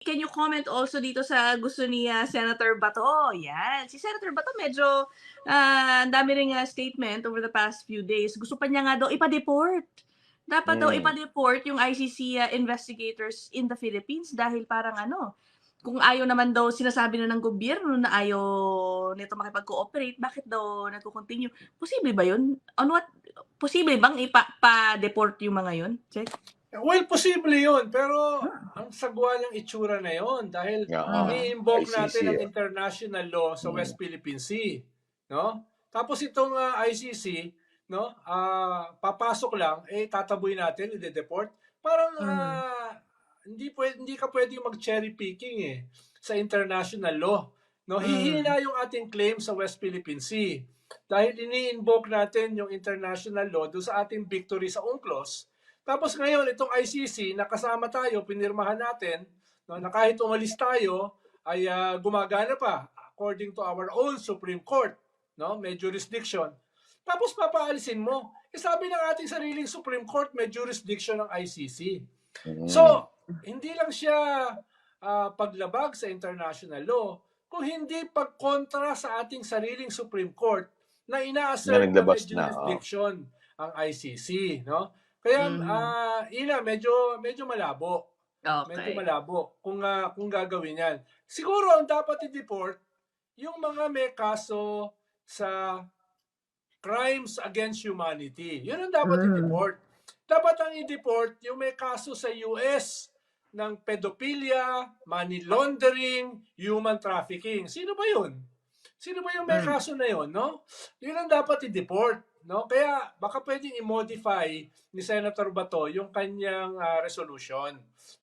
Can you comment also dito sa gusto ni ah, Senator Bato? Yan. Si Senator Bato medyo ah, ang dami ring ah, statement over the past few days. Gusto pa niya nga daw ipa-deport. Dapat daw Mm. ipa-deport yung ICC ah, investigators in the Philippines dahil parang ano, kung ayaw naman daw sinasabi na ng gobyerno na ayaw nito makipag-cooperate, bakit daw nagko-continue? Posible ba yun? Ano what, posible bang ipa-deport yung mga yun? Check. Well, posible yun. Pero Ah. ang sagwa ng itsura na yun. Dahil Oo. ini-invoke ICC, natin ang international law sa Mm. West Philippine Sea. No? Tapos itong ah, ICC, no, ah, papasok lang, eh tataboy natin, i-deport. Parang Mm. ah, hindi pwede, hindi ka pwedeng mag-cherry picking eh sa international law. No, Mm. hihina yung ating claim sa West Philippine Sea. Dahil ini-invoke natin yung international law doon sa ating victory sa UNCLOS. Tapos ngayon, itong ICC, nakasama tayo, pinirmahan natin, no, na kahit umalis tayo, ay ah, gumagana pa according to our own Supreme Court. No? May jurisdiction. Tapos papaalisin mo. Eh, sabi ng ating sariling Supreme Court, may jurisdiction ng ICC. Mm. So, hindi lang siya ah, paglabag sa international law, kung hindi pagkontra sa ating sariling Supreme Court na ina-assert Na na may naglabas na, oh. jurisdiction ang ICC, no? Kaya Mhm. ah, ina medyo medyo malabo. Okay. Medyo malabo kung ah, kung gagawin 'yan. Siguro ang dapat i-deport yung mga may kaso sa crimes against humanity. Yun ang dapat Mm. i-deport. Dapat ang i-deport yung may kaso sa US ng pedophilia, money laundering, human trafficking. Sino ba yun? Sino ba yung may Mm. kaso na yun, no? Yun ang dapat i-deport, no? Kaya baka pwedeng i-modify ni Senator Bato yung kanyang ah, resolution.